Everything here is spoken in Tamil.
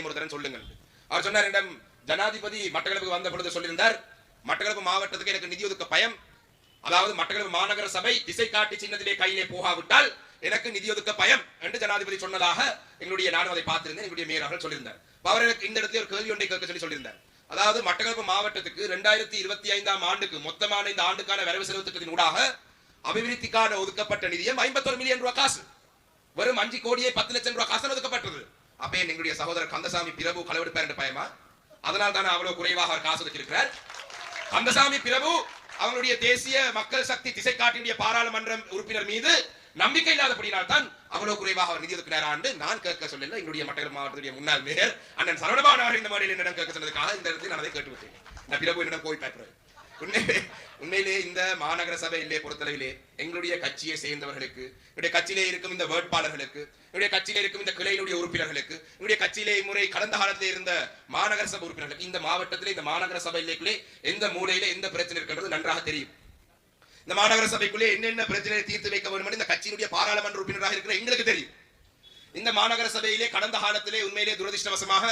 ஒரு சொல்லுங்கள். அவர் சொன்னார் என்னிடம் ஜனாதிபதி மட்டக்களப்புக்கு வந்த பொழுது சொல்லியிருந்தார் மட்டக்களப்பு மாவட்டத்துக்கு எனக்கு நிதி ஒதுக்க பயம். அதாவது மட்டக்களப்பு மாநகர சபை திசை காட்டி சின்னத்திலே கையிலே போகாவிட்டால் எனக்கு நிதி ஒதுக்க பயம் என்று ஜனாதிபதி சொன்னதாக எங்களுடைய நானும் அதை பார்த்திருந்தேன் எங்களுடைய மேயர் சொல்லியிருந்தார். அவர் எனக்கு இந்த இடத்துல ஒரு கேள்வி ஒன்றை கேட்க சொல்லி சொல்லியிருந்தார். அதாவது மட்டக்களப்பு மாவட்டத்துக்கு ரெண்டாயிரத்தி இருபத்தி ஐந்தாம் ஆண்டுக்கு மொத்தமான இந்த ஆண்டுக்கான வரவு செலவு திட்டத்தின் ஊடாக அபிவிருத்திக்கான ஒதுக்கப்பட்ட நிதியம் ஐம்பத்தொரு மில்லியன் ரூபாய் காசு. வெறும் அஞ்சு கோடியே பத்து லட்சம் ரூபாய் காசு ஒதுக்கப்பட்ட அப்ப எங்களுடைய சகோதரர் கந்தசாமி பிரபு களவெடுப்பார் என்று பயமா? அதனால் தானே அவ்வளவு குறைவாக அவர் காசு வச்சிருக்கிறார். கந்தசாமி பிரபு அவங்களுடைய தேசிய மக்கள் சக்தி திசை காட்டினுடைய பாராளுமன்ற உறுப்பினர் மீது நம்பிக்கை இல்லாதபடினால் தான் அவ்வளவு குறைவாக அவர் நிதி ஒதுக்கிறார் ஆண்டு நான் கேட்க சொல்லல. எங்களுடைய மட்டக்களப்பு மாவட்டத்துடைய முன்னாள் மேயர் அண்ணன் சரவணபாபு அவர்கள் இந்த மாதிரி என்னிடம் கேட்க சொன்னதுக்காக இந்த இடத்தில் நான் அதை கேட்டு விட்டேன் நான் பிரபு என்னிடம் போய் பேசுறேன் உண்மையிலே உண்மையிலே இந்த மாநகர சபை இல்லை பொறுத்தளவிலே எங்களுடைய கட்சியை சேர்ந்தவர்களுக்கு என்னுடைய கட்சியிலே இருக்கும் இந்த வேட்பாளர்களுக்கு என்னுடைய கட்சியிலே இருக்கும் இந்த கிளையினுடைய உறுப்பினர்களுக்கு என்னுடைய கட்சியிலே முறை கடந்த காலத்தில் இருந்த மாநகர சபை உறுப்பினர்களுக்கு இந்த மாவட்டத்திலே இந்த மாநகர சபையிலே எந்த மூலையில எந்த பிரச்சனை இருக்கின்றது நன்றாக தெரியும். இந்த மாநகர சபைக்குள்ளே என்னென்ன பிரச்சனையை தீர்த்து வைக்க வேண்டும் இந்த கட்சியினுடைய பாராளுமன்ற உறுப்பினராக இருக்கிற எங்களுக்கு தெரியும். இந்த மாநகர சபையிலே கடந்த காலத்திலே உண்மையிலே துரதிருஷ்டவசமாக